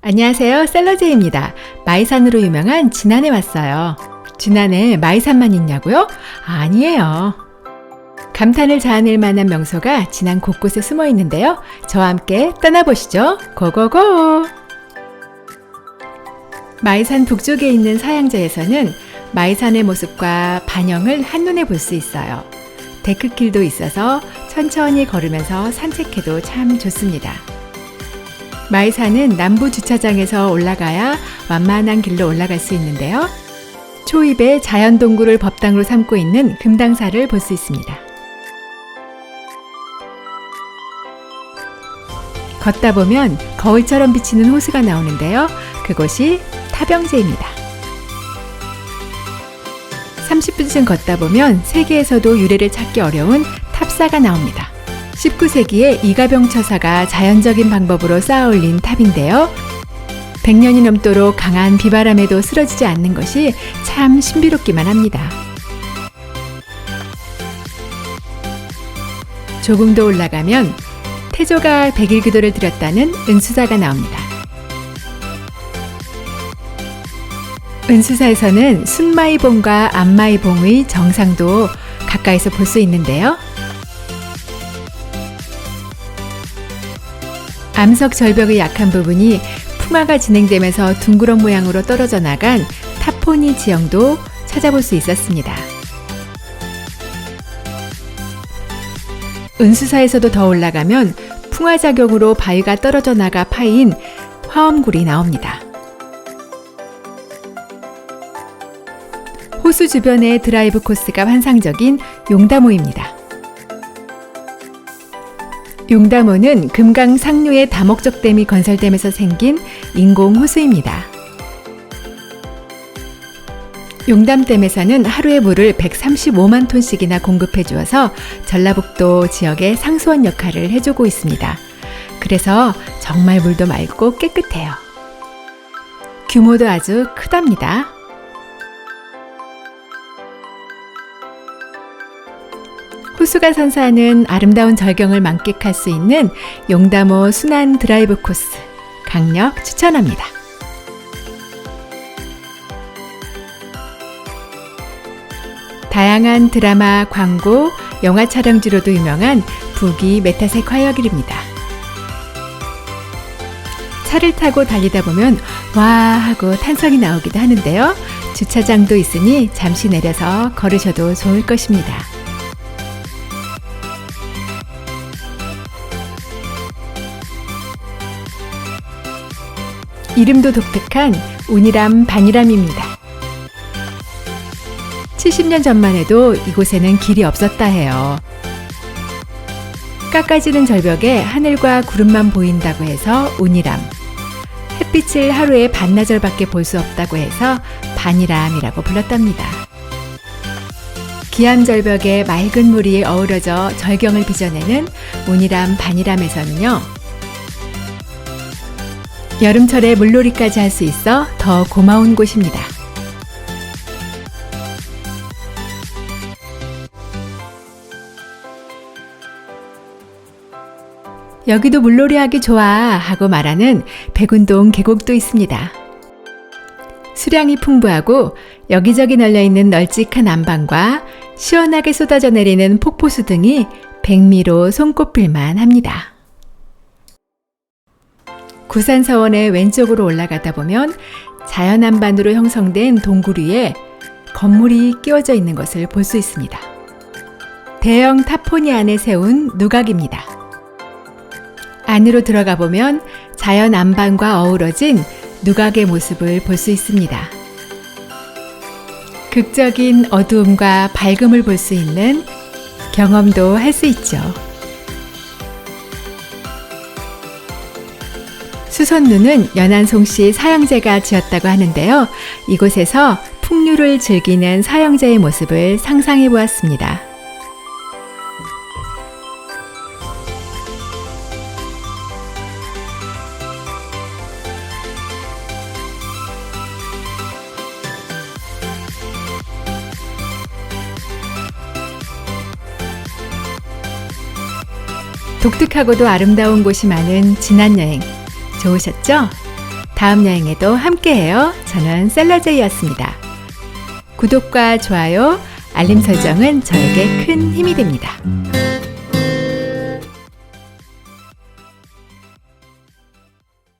안녕하세요. 셀러제입니다. 마이산으로 유명한 진안에 왔어요. 진안에 마이산만 있냐고요? 아니에요. 감탄을 자아낼 만한 명소가 진안 곳곳에 숨어 있는데요. 저와 함께 떠나보시죠. 고고고! 마이산 북쪽에 있는 사양제에서는 마이산의 모습과 반영을 한눈에 볼 수 있어요. 데크길도 있어서 천천히 걸으면서 산책해도 참 좋습니다. 마이산은 남부 주차장에서 올라가야 완만한 길로 올라갈 수 있는데요. 초입에 자연 동굴을 법당으로 삼고 있는 금당사를 볼 수 있습니다. 걷다 보면 거울처럼 비치는 호수가 나오는데요. 그곳이 타병제입니다. 30분쯤 걷다 보면 세계에서도 유래를 찾기 어려운 탑사가 나옵니다. 19세기에 이가병 처사가 자연적인 방법으로 쌓아 올린 탑인데요. 100년이 넘도록 강한 비바람에도 쓰러지지 않는 것이 참 신비롭기만 합니다. 조금 더 올라가면 태조가 백일 기도를 드렸다는 은수사가 나옵니다. 은수사에서는 순마이봉과 안마이봉의 정상도 가까이서 볼 수 있는데요. 암석 절벽의 약한 부분이 풍화가 진행되면서 둥그런 모양으로 떨어져 나간 타포니 지형도 찾아볼 수 있었습니다. 은수사에서도 더 올라가면 풍화 작용으로 바위가 떨어져 나가 파인 화엄굴이 나옵니다. 호수 주변의 드라이브 코스가 환상적인 용다모입니다. 용다모는 금강 상류의 다목적댐이 건설되면서 생긴 인공 호수입니다. 용담댐에서는 하루에 물을 135만 톤씩이나 공급해 주어서 전라북도 지역의 상수원 역할을 해주고 있습니다. 그래서 정말 물도 맑고 깨끗해요. 규모도 아주 크답니다. 호수가 선사하는 아름다운 절경을 만끽할 수 있는 용담호 순환 드라이브 코스 강력 추천합니다. 다양한 드라마, 광고, 영화 촬영지로도 유명한 북이 메타색 화역일입니다. 차를 타고 달리다 보면 와 하고 탄성이 나오기도 하는데요. 주차장도 있으니 잠시 내려서 걸으셔도 좋을 것입니다. 이름도 독특한 운이람 반이람입니다. 70년 전만 해도 이곳에는 길이 없었다 해요. 깎아지는 절벽에 하늘과 구름만 보인다고 해서 운이람. 햇빛을 하루에 반나절밖에 볼 수 없다고 해서 반이람이라고 불렀답니다. 기암 절벽에 맑은 물이 어우러져 절경을 빚어내는 운이람 반이람에서는요. 여름철에 물놀이까지 할 수 있어 더 고마운 곳입니다. 여기도 물놀이 하기 좋아 하고 말하는 백운동 계곡도 있습니다. 수량이 풍부하고 여기저기 널려 있는 널찍한 안방과 시원하게 쏟아져 내리는 폭포수 등이 백미로 손꼽힐만 합니다. 구산 서원의 왼쪽으로 올라가다 보면 자연 안반으로 형성된 동굴 위에 건물이 끼워져 있는 것을 볼 수 있습니다. 대형 타포니 안에 세운 누각입니다. 안으로 들어가 보면 자연 안반과 어우러진 누각의 모습을 볼 수 있습니다. 극적인 어두움과 밝음을 볼 수 있는 경험도 할 수 있죠. 수선루는 연안송 씨 사형제가 지었다고 하는데요. 이곳에서 풍류를 즐기는 사형제의 모습을 상상해 보았습니다. 독특하고도 아름다운 곳이 많은 지난 여행 좋으셨죠? 다음 여행에도 함께해요. 저는 셀러제이였습니다. 구독과 좋아요, 알림 설정은 저에게 큰 힘이 됩니다.